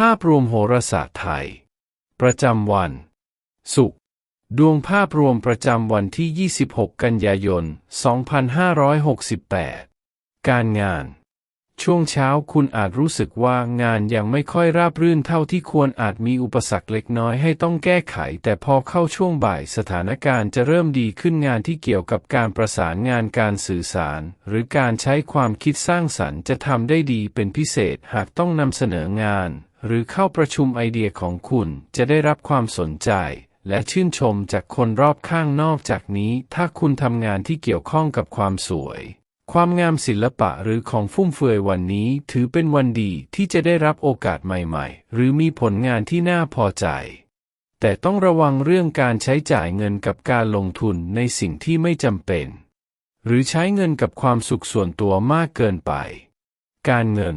ภาพรวมโหราศาสตร์ไทย ประจำวัน ศุกร์ดวงภาพรวมประจำวันที่ 26 กันยายน 2568 การงาน ช่วงเช้าคุณอาจรู้สึกว่างานยังไม่ค่อยราบรื่นเท่าที่ควรอาจมีอุปสรรคเล็กน้อยให้ต้องแก้ไข แต่พอเข้าช่วงบ่ายสถานการณ์จะเริ่มดีขึ้นงานที่เกี่ยวกับการประสานงานการสื่อสาร หรือการใช้ความคิดสร้างสรรค์จะทำได้ดีเป็นพิเศษหากต้องนำเสนองาน หรือเข้าประชุมไอเดียของคุณจะได้รับความสนใจ และชื่นชมจากคนรอบข้างนอกจากนี้ ถ้าคุณทำงานที่เกี่ยวข้องกับความสวย ความงามศิลปะหรือของฟุ่มเฟือยวันนี้ถือเป็นวันดีที่จะได้รับโอกาสใหม่ๆ หรือมีผลงานที่น่าพอใจแต่ต้องระวังเรื่องการใช้จ่ายเงินกับการลงทุนในสิ่งที่ไม่จำเป็น หรือใช้เงินกับความสุขส่วนตัวมากเกินไป การเงิน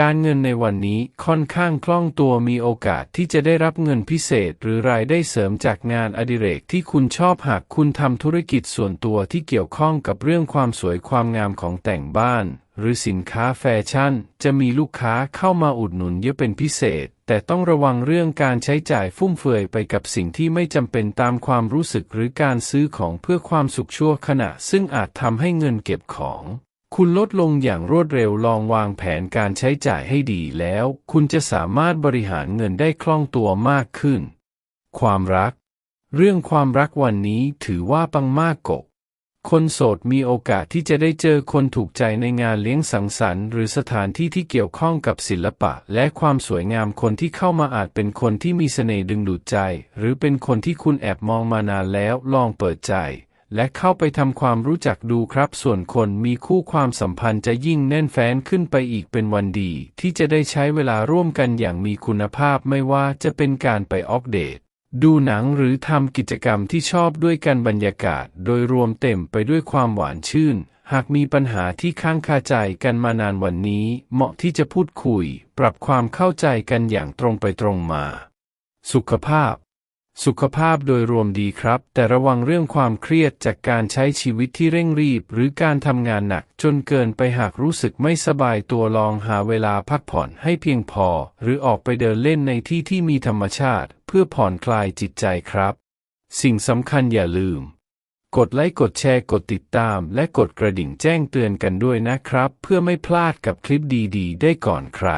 การเงินในวันนี้ค่อนข้างคล่องตัวมีโอกาสที่จะได้รับเงินพิเศษหรือรายได้เสริมจากงานอดิเรกที่คุณชอบหากคุณทำธุรกิจส่วนตัวที่เกี่ยวข้องกับเรื่องความสวยความงามของแต่งบ้าน หรือสินค้าแฟชั่น จะมีลูกค้าเข้ามาอุดหนุนเยอะเป็นพิเศษ แต่ต้องระวังเรื่องการใช้จ่ายฟุ่มเฟือยไปกับสิ่งที่ไม่จำเป็นตามความรู้สึกหรือการซื้อของเพื่อความสุขชั่วขณะ ซึ่งอาจทำให้เงินเก็บของ คุณลดลงอย่างรวดเร็วลองวางแผนการใช้จ่ายให้ดีแล้ว คุณจะสามารถบริหารเงินได้คล่องตัวมากขึ้น ความรัก เรื่องความรักวันนี้ถือว่าปังมากกก คนโสดมีโอกาสที่จะได้เจอคนถูกใจในงานเลี้ยงสังสรรค์ หรือสถานที่ที่เกี่ยวข้องกับศิลปะ และความสวยงามคนที่เข้ามาอาจเป็นคนที่มีเสน่ห์ดึงดูดใจ หรือเป็นคนที่คุณแอบมองมานานแล้วลองเปิดใจ และเข้าไปทำความรู้จักดูครับ ส่วนคนมีคู่ความสัมพันธ์จะยิ่งแน่นแฟ้นขึ้นไปอีกเป็นวันดี ที่จะได้ใช้เวลาร่วมกันอย่างมีคุณภาพไม่ว่าจะเป็นการไปออกเดทดูหนังหรือทำกิจกรรมที่ชอบด้วยกันบรรยากาศ โดยรวมเต็มไปด้วยความหวานชื่น หากมีปัญหาที่ค้างคาใจกันมานานวันนี้ เหมาะที่จะพูดคุย ปรับความเข้าใจกันอย่างตรงไปตรงมา สุขภาพ สุขภาพโดยรวมดีครับ แต่ระวังเรื่องความเครียดจากการใช้ชีวิตที่เร่งรีบ หรือการทำงานหนักจนเกินไปหากรู้สึกไม่สบายตัวลองหาเวลาพักผ่อนให้เพียงพอ หรือออกไปเดินเล่นในที่ที่มีธรรมชาติ เพื่อผ่อนคลายจิตใจครับ สิ่งสำคัญอย่าลืม กดไลค์กดแชร์กดติดตาม และกดกระดิ่งแจ้งเตือนกันด้วยนะครับ เพื่อไม่พลาดกับคลิปดี ๆ ได้ก่อนใคร